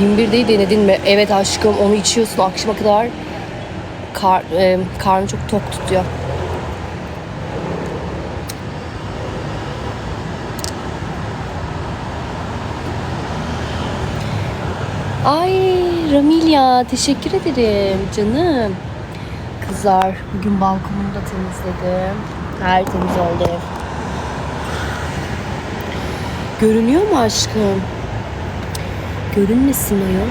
21'deyi denedin mi? Evet aşkım onu içiyorsun akşama kadar kar, e, karnı çok tok tutuyor. Ay Ramilya teşekkür ederim canım. Kızlar bugün balkonumu da temizledim. Tertemiz oldu ev. Görünüyor mu aşkım? Görünmesin ayol.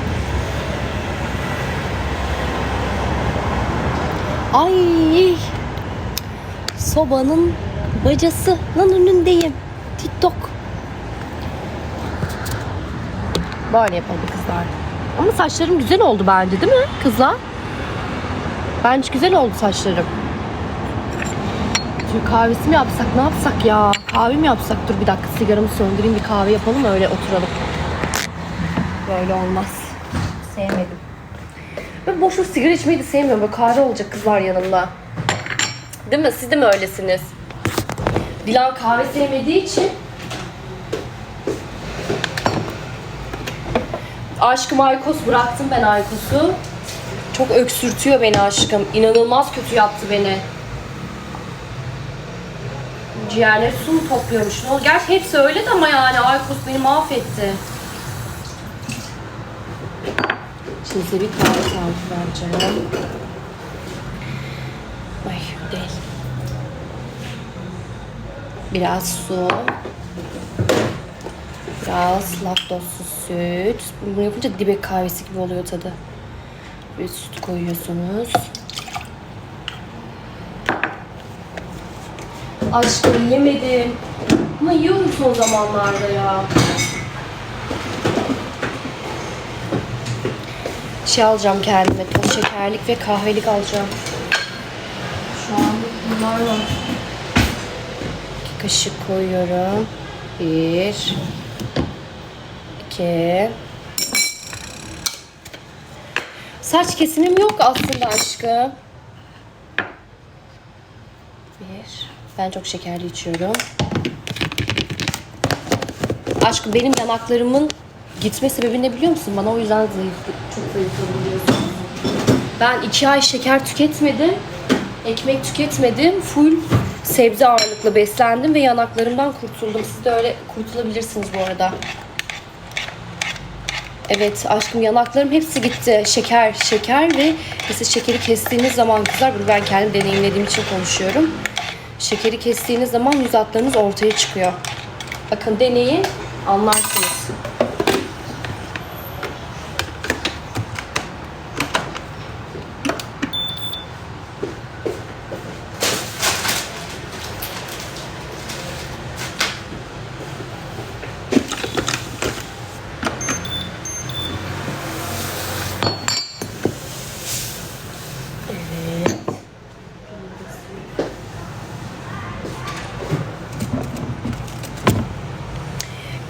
Ay sobanın bacası lan önündeyim. TikTok. Böyle yapalım kızlar. Ama saçlarım güzel oldu bence değil mi kızlar? Bence güzel oldu saçlarım. Şimdi kahvesi mi yapsak ne yapsak ya? Kahve mi yapsak? Dur bir dakika sigaramı söndüreyim bir kahve yapalım öyle oturalım. Böyle olmaz. Sevmedim. Ben boş boş sigara içmeyi de sevmiyorum. Böyle kahve olacak kızlar yanımda. Değil mi? Siz de mi öylesiniz? Dilan kahve sevmediği için Aşkım Aykos bıraktım ben Aykos'u. Çok öksürtüyor beni aşkım. İnanılmaz kötü yaptı beni. Ciğerleri su mu topluyormuş? Ne oldu? Gerçi hepsi öyle de ama yani Aykos beni mahvetti. Şimdi size bir kahve tarifi vereceğim. Ay değil. Biraz su. Biraz laktozsuz süt. Bunu yapınca dibek kahvesi gibi oluyor tadı. Bir süt koyuyorsunuz. Aşkım yemedim. Ama yiyorum son zamanlarda ya. Şey alacağım kendime. Toz şekerlik ve kahvelik alacağım. Şu an bunlar var. İki kaşık koyuyorum. Bir. iki. Saç kesimim yok aslında aşkım. Bir. Ben çok şekerli içiyorum. Aşkım benim yanaklarımın gitme sebebi ne biliyor musun? Bana o yüzden zayıf, çok zayıfladım biliyorsun. Ben iki ay şeker tüketmedim. Ekmek tüketmedim. Full sebze ağırlıklı beslendim ve yanaklarımdan kurtuldum. Siz de öyle kurtulabilirsiniz bu arada. Evet aşkım yanaklarım hepsi gitti. Şeker, şeker ve mesela şekeri kestiğiniz zaman kızlar, bunu ben kendim deneyimlediğim için konuşuyorum. Şekeri kestiğiniz zaman yüz hatlarınız ortaya çıkıyor. Bakın deneyin, anlarsınız.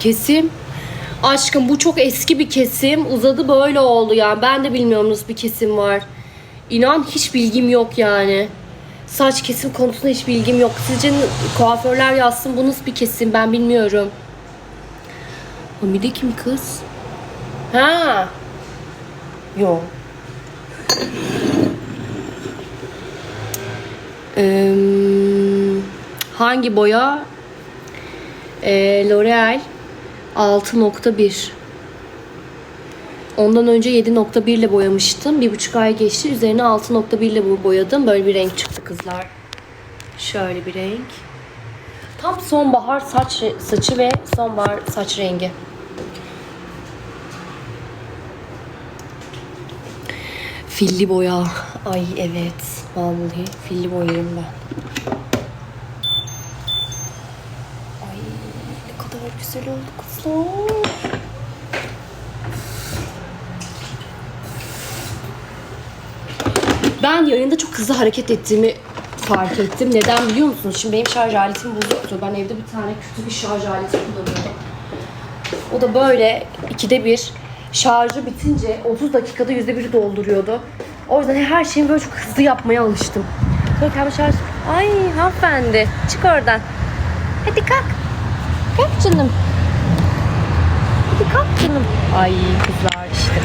Kesim. Aşkım bu çok eski bir kesim. Uzadı böyle oldu yani. Ben de bilmiyorum nasıl bir kesim var. İnan hiç bilgim yok yani. Saç kesim konusunda hiç bilgim yok. Sizce kuaförler yazsın bu nasıl bir kesim ben bilmiyorum. Hamide kim kız? Ha. Yok. Eee, hangi boya? Ee, L'Oreal 6.1 Ondan önce 7.1 ile boyamıştım. Bir buçuk ay geçti. Üzerine 6.1 ile boyadım. Böyle bir renk çıktı kızlar. Şöyle bir renk. Tam sonbahar saç saçı ve sonbahar saç rengi. Filli boya. Ay evet. Vallahi filli boyarım ben. Ay ne kadar güzel oldu kızlar. Ben yayında çok hızlı hareket ettiğimi fark ettim. Neden biliyor musunuz? Şimdi benim şarj aletim bozuktu. Ben evde bir tane kötü bir şarj aleti kullanıyordum. O da böyle ikide bir şarjı bitince 30 dakikada yüzde biri dolduruyordu. O yüzden her şeyimi böyle çok hızlı yapmaya alıştım. Sonra kendime şarj... Ay hanımefendi çık oradan. Hadi kalk. Kalk canım. Hadi kalk canım. Ay kızlar işte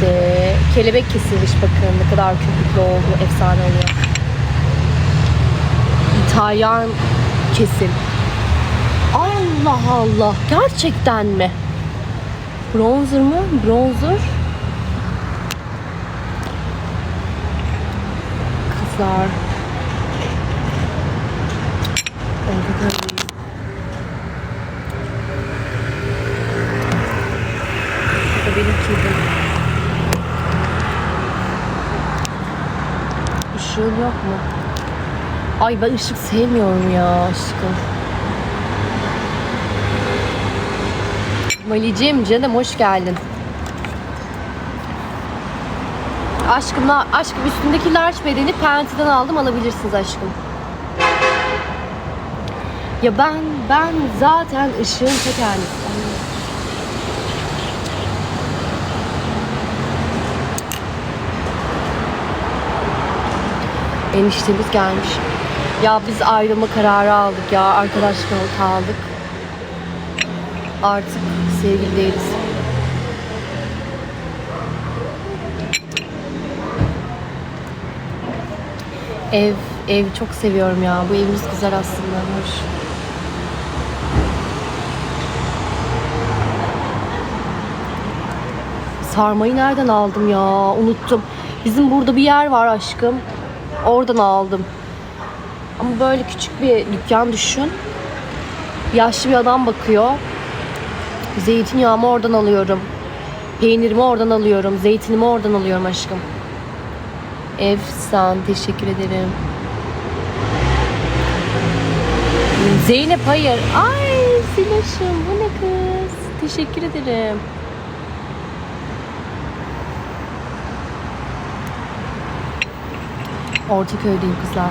kesti. Kelebek kesilmiş bakın ne kadar köpüklü oldu. Efsane oluyor. İtalyan kesim. Allah Allah. Gerçekten mi? Bronzer mı? Bronzer. Kızlar. Orada da Bu da benim kedim. Işığın yok mu? Ay ben ışık sevmiyorum ya aşkım. Malicim canım hoş geldin. Aşkım, aşkım üstündeki large bedeni Penti'den aldım alabilirsiniz aşkım. Ya ben ben zaten ışığın ta. Eniştemiz gelmiş. Ya biz ayrılma kararı aldık ya. Arkadaşlık kaldık. Artık sevgili değiliz. Ev, ev çok seviyorum ya. Bu evimiz güzel aslında. Hoş. Sarmayı nereden aldım ya? Unuttum. Bizim burada bir yer var aşkım. Oradan aldım. Ama böyle küçük bir dükkan düşün. Yaşlı bir adam bakıyor. Zeytinyağımı oradan alıyorum. Peynirimi oradan alıyorum. Zeytinimi oradan alıyorum aşkım. Efsan teşekkür ederim. Zeynep hayır. Ay Siloş'um bu ne kız? Teşekkür ederim. Ortaköy'deyim kızlar.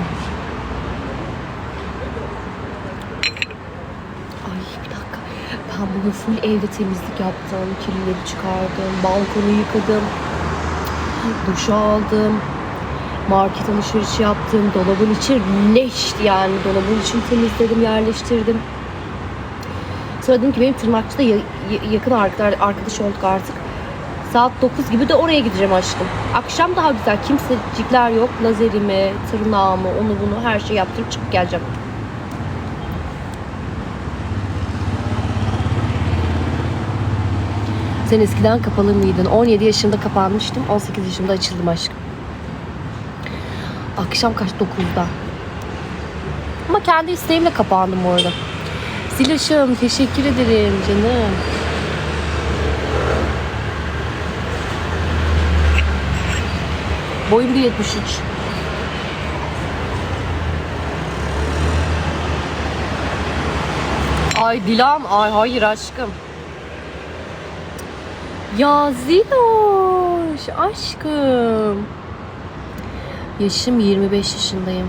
Ay bir dakika. Ben bugün full evde temizlik yaptım. Kirlileri çıkardım. Balkonu yıkadım. Duş aldım. Market alışverişi yaptım. Dolabın içi leşti yani. Dolabın içini temizledim, yerleştirdim. Sonra dedim ki benim tırnakçıda ya- ya- yakın arkadaş olduk artık. Saat 9 gibi de oraya gideceğim aşkım. Akşam daha güzel. Kimsecikler yok. Lazerimi, tırnağımı, onu bunu her şeyi yaptırıp çıkıp geleceğim. Sen eskiden kapalı mıydın? 17 yaşında kapanmıştım. 18 yaşımda açıldım aşkım. Akşam kaç? 9'da. Ama kendi isteğimle kapandım orada. Silaşım teşekkür ederim canım. Boyum 1.73. Ay Dilan, ay hayır aşkım. Ya Ziloş, aşkım. Yaşım 25 yaşındayım.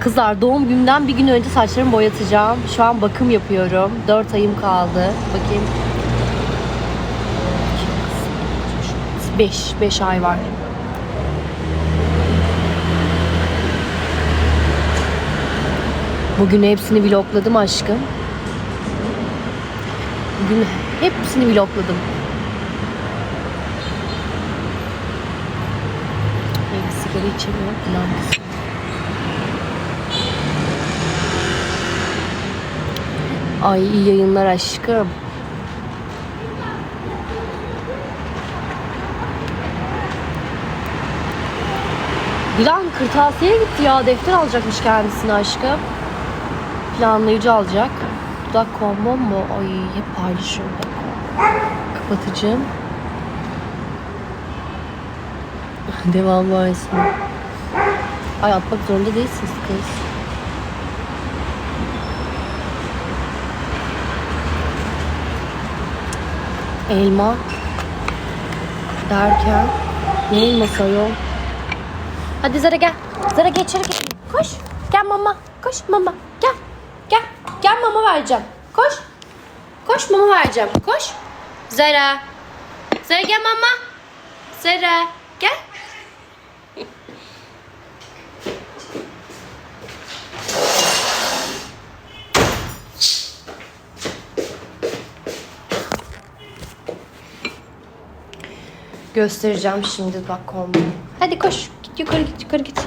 Kızlar doğum günümden bir gün önce saçlarımı boyatacağım. Şu an bakım yapıyorum. 4 ayım kaldı. Bakayım. 5, 5 ay var. Bugün hepsini vlogladım aşkım. Bugün hepsini vlogladım. Benim sigara içemiyorum falan. Ay iyi yayınlar aşkım. Dilan kırtasiyeye gitti ya. Defter alacakmış kendisine aşkım. Planlayıcı alacak. Dudak kombom mu? Ay hep paylaşıyorum. Kapatıcım. Devam etsin. Ay atmak zorunda değilsiniz kız. Elma derken ne elması ayol? Hadi Zara gel. Zara gel içeri gel. Koş. Gel mama. Koş mama. Gel. Mama vereceğim. Koş. Koş mama vereceğim. Koş. Zara. Zara gel mama. Zara. Gel. Göstereceğim şimdi bak kombi. Hadi koş. Git yukarı git yukarı git.